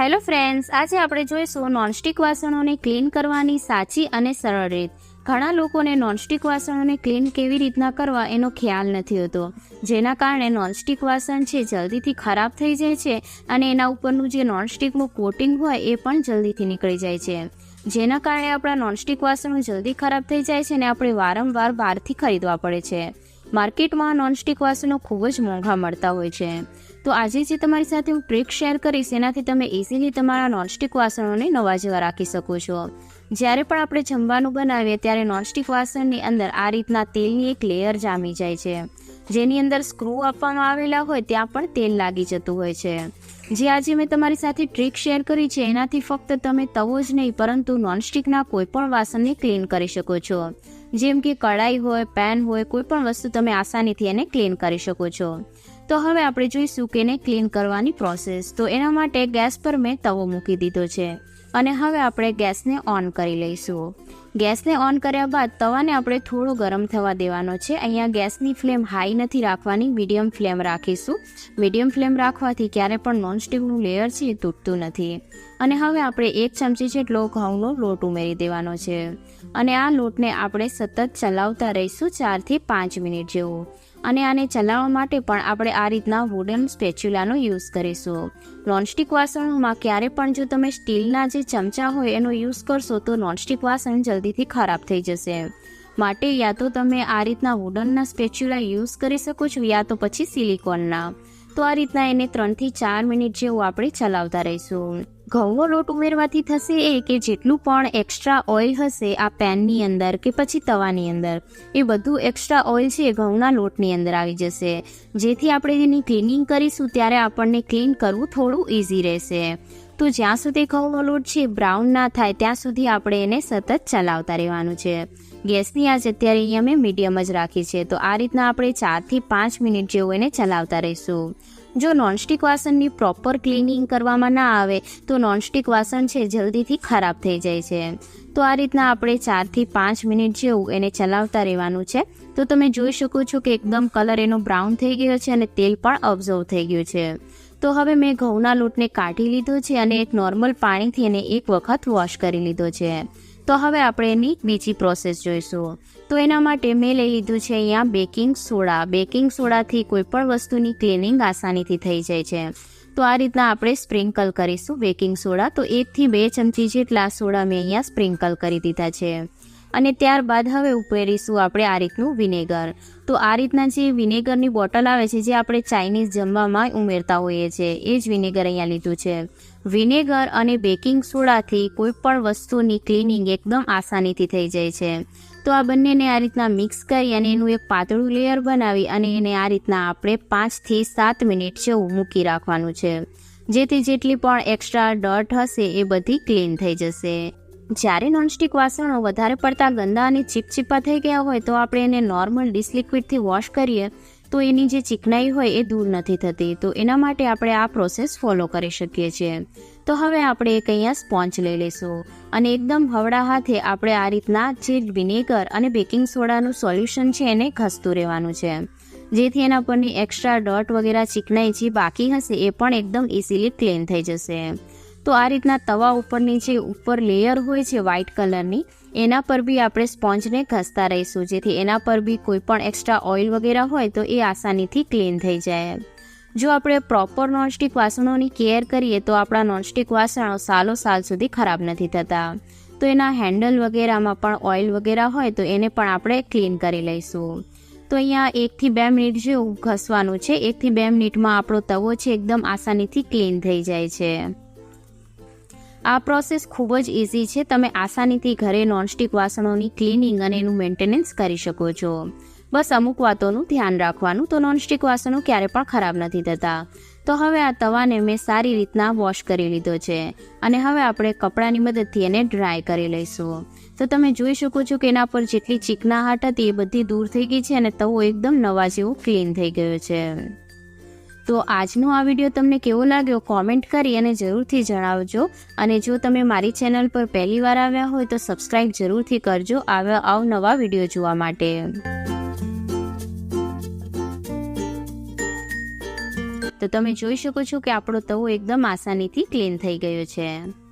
Hello friends, આજે આપણે જોઈશું નોનસ્ટિક વાસણોને ક્લીન કરવાની સાચી અને સરળ રીત. ઘણા લોકોને નોનસ્ટિક વાસણોને ક્લીન કેવી રીતના કરવા એનો ખ્યાલ નથી હોતો. જેના કારણે નોનસ્ટિક વાસણ છે જલ્દીથી ખરાબ થઈ જાય છે અને એના ઉપરનું જે નોનસ્ટિકનું કોટિંગ હોય એ પણ જલ્દીથી નીકળી જાય છે. જેના કારણે આપણા નોનસ્ટિક વાસણો જલ્દી ખરાબ થઈ જાય છે અને આપણે વારંવાર બહારથી ખરીદવા પડે છે. માર્કેટમાં નોનસ્ટિક વાસણો ખૂબ જ મોંઘા મળતા હોય છે. તો આજે જે તમારી સાથે હું ટ્રીક શેર કરીશ, એનાથી તમે ઇઝીલી તમારા નોનસ્ટિક વાસણોને નવા જેવા રાખી શકો છો. જ્યારે પણ આપણે જમવાનું બનાવીએ, ત્યારે નોનસ્ટિક વાસણની અંદર આ રીતના તેલની એક લેયર જામી જાય છે. જેની અંદર સ્ક્રૂ આપવામાં આવેલા હોય, ત્યાં પણ તેલ લાગી જતું હોય છે. જે આજે મેં તમારી સાથે ટ્રીક શેર કરી છે, એનાથી ફક્ત તમે તવો જ નહીં, પરંતુ નોનસ્ટિકના કોઈ પણ વાસણને ક્લીન કરી શકો છો. જેમ કે કડાઈ હોય, પેન હોય કોઈ પણ વસ્તુ તમે આસાનીથી એને ક્લીન કરી શકો છો. તો હવે આપણે જોઈશું કે એને ક્લીન કરવાની પ્રોસેસ. તો એના માટે ગેસ પર મેં તવો મૂકી દીધો છે. અને હવે આપણે ગેસને ઓન કરી લઈશું. ગેસને ઓન કર્યા બાદ તવાને આપણે થોડો ગરમ થવા દેવાનો છે. અહીંયા ગેસની ફ્લેમ હાઈ નથી રાખવાની. મીડિયમ ફ્લેમ રાખીશું. મીડિયમ ફ્લેમ રાખવાથી ક્યારે પણ નોનસ્ટિકનું લેયર છે એ તૂટતું નથી. અને હવે આપણે એક ચમચી જેટલો ઘઉંનો લોટ ઉમેરી દેવાનો છે. અને આ લોટને આપણે સતત ચલાવતા રહીશું ચારથી પાંચ મિનિટ જેવું. અને આને ચલાવવા માટે પણ આપણે આ રીતના વુડન સ્પેચ્યુલાનો યુઝ કરીશું. નોનસ્ટિક વાસણોમાં ક્યારે પણ જો તમે સ્ટીલના જે ચમચા હોય એનો યુઝ કરશો તો નોનસ્ટિક વાસણ જલ્દીથી ખરાબ થઈ જશે. માટે યા તો તમે આ રીતના વુડનના સ્પેચ્યુલા યુઝ કરી શકો છો યા તો પછી સિલિકોનના તો આ રીતના એને ત્રણથી ચાર મિનિટ જેવું આપણે ચલાવતા રહીશું. ઘઉંનો લોટ ઉમેરવાથી થશે એ કે જેટલું પણ એક્સ્ટ્રા ઓઇલ હશે આ પેનની અંદર કે પછી તવાની અંદર. એ બધું એક્સ્ટ્રા ઓઇલ છે એ ઘઉંના લોટની અંદર આવી જશે. જેથી આપણે એની ક્લિનિંગ કરીશું ત્યારે આપણને ક્લીન કરવું થોડું ઇઝી રહેશે. તો જ્યાં સુધી ઘઉંનો લોટ છે બ્રાઉન ના થાય, ત્યાં સુધી આપણે એને સતત ચલાવતા રહેવાનું છે. ગેસની આજ અત્યારે અહીંયા મેં મીડિયમ જ રાખી છે. તો આ રીતના આપણે ચારથી પાંચ મિનિટ જેવું એને ચલાવતા રહીશું. જો નોનસ્ટિક વાસણની પ્રોપર ક્લિનિંગ કરવામાં ના આવે, તો નોનસ્ટિક વાસણ છે, જલ્દીથી ખરાબ થઈ જાય છે. તો આ રીતના આપણે ચારથી પાંચ મિનિટ જેવું એને ચલાવતા રહેવાનું છે. તો તમે જોઈ શકો છો કે એકદમ કલર એનો બ્રાઉન થઈ ગયો છે અને તેલ પણ ઓબ્ઝર્વ થઈ ગયું છે. તો હવે મેં ઘઉંના લોટને કાઢી લીધો છે અને એક નોર્મલ પાણીથી એને એક વખત વોશ કરી લીધો છે. તો હવે આપણે એની બીજી પ્રોસેસ જોઈશું. તો એના માટે મેં લઈ લીધું છે અહીંયા બેકિંગ સોડા બેકિંગ સોડાથી કોઈ પણ વસ્તુની ક્લિનિંગ આસાનીથી થઈ જાય છે. તો આ રીતના આપણે સ્પ્રિંકલ કરીશું બેકિંગ સોડા તો એકથી બે ચમચી જેટલા સોડા મેં અહીંયા સ્પ્રિંકલ કરી દીધા છે. અને ત્યારબાદ હવે ઉમેરીશું આપણે આ રીતનું વિનેગર. તો આ રીતના જે વિનેગરની બોટલ આવે છે જે આપણે ચાઇનીઝ જમવામાં ઉમેરતા હોઈએ છીએ એ જ વિનેગર અહીંયા લીધું છે. વિનેગર અને બેકિંગ સોડાથી કોઈ પણ વસ્તુની ક્લિનિંગ એકદમ આસાનીથી થઈ જાય છે. તો આ બંનેને આ રીતના મિક્સ કરી અને એનું એક પાતળું લેયર બનાવી અને એને આ રીતના આપણે પાંચથી સાત મિનિટ જેવું મૂકી રાખવાનું છે. જેથી જેટલી પણ એક્સ્ટ્રા ડર્ટ હશે એ બધી ક્લીન થઈ જશે. જ્યારે નોનસ્ટિક વાસણો વધારે પડતા ગંદા અને ચીપચીપા થઈ ગયા હોય તો આપણે એને નોર્મલ ડિશ લિક્વિડથી વોશ કરીએ, તો એની જે ચીકનાઈ હોય એ દૂર નથી થતી. તો એના માટે આપણે આ પ્રોસેસ ફોલો કરી શકીએ છીએ. તો હવે આપણે એક અહીંયા સ્પોન્જ લઈ લઈશું. અને એકદમ હવડા હાથે આપણે આ રીતના જે વિનેગર અને બેકિંગ સોડાનું સોલ્યુશન છે એને ઘસતું રહેવાનું છે. જેથી એના પરની એક્સ્ટ્રા ડોટ વગેરે ચીકનાઈ જે બાકી હશે એ પણ એકદમ ઇઝીલી ક્લીન થઈ જશે. તો આ રીતના તવા ઉપરની જે ઉપર લેયર હોય છે વ્હાઇટ કલરની એના પર બી આપણે સ્પોન્જને ઘસતા રહીશું. જેથી એના પર બી કોઈ પણ એક્સ્ટ્રા ઓઇલ વગેરે હોય તો એ આસાનીથી ક્લીન થઈ જાય જો આપણે પ્રોપર નોનસ્ટિક વાસણોની કેર કરીએ તો આપણા નોનસ્ટિક વાસણો સાલો સાલ સુધી ખરાબ નથી થતા. તો એના હેન્ડલ વગેરેમાં પણ ઓઇલ વગેરે હોય તો એને પણ આપણે ક્લીન કરી લઈશું. તો અહીંયા એકથી બે મિનિટ જેવું ઘસવાનું છે. એકથી બે મિનિટમાં આપણો તવો છે, એકદમ આસાનીથી ક્લીન થઈ જાય છે. આ પ્રોસેસ ખૂબ જ ઇઝી છે. તમે આસાનીથી ઘરે નોનસ્ટિક વાસણોની ક્લિનિંગ અને એનું મેન્ટેનન્સ કરી શકો છો. બસ અમુક વાતોનું ધ્યાન રાખવાનું. તો નોનસ્ટિક વાસણો ક્યારે પણ ખરાબ નથી થતા. તો હવે આ તવાને મેં સારી રીતના વોશ કરી લીધો છે. અને હવે આપણે કપડાની મદદથી એને ડ્રાય કરી લઈશું. તો તમે જોઈ શકો છો કે એના પર જેટલી ચીકનાહટ હતી એ બધી દૂર થઈ ગઈ છે અને તવો એકદમ નવા જેવો ક્લીન થઈ ગયો છે. તો આજનો આ વીડિયો તમને કેવો લાગ્યો કોમેન્ટ કરી અને જરૂરથી જણાવજો. અને જો તમે મારી ચેનલ પર પહેલી વાર આવ્યા હોય તો સબસ્ક્રાઈબ જરૂરથી કરજો. આવા અવનવા વીડિયો જોવા માટે. તો તમે જોઈ શકો છો કે આપણો તવો એકદમ આસાનીથી ક્લીન થઈ ગયો છે.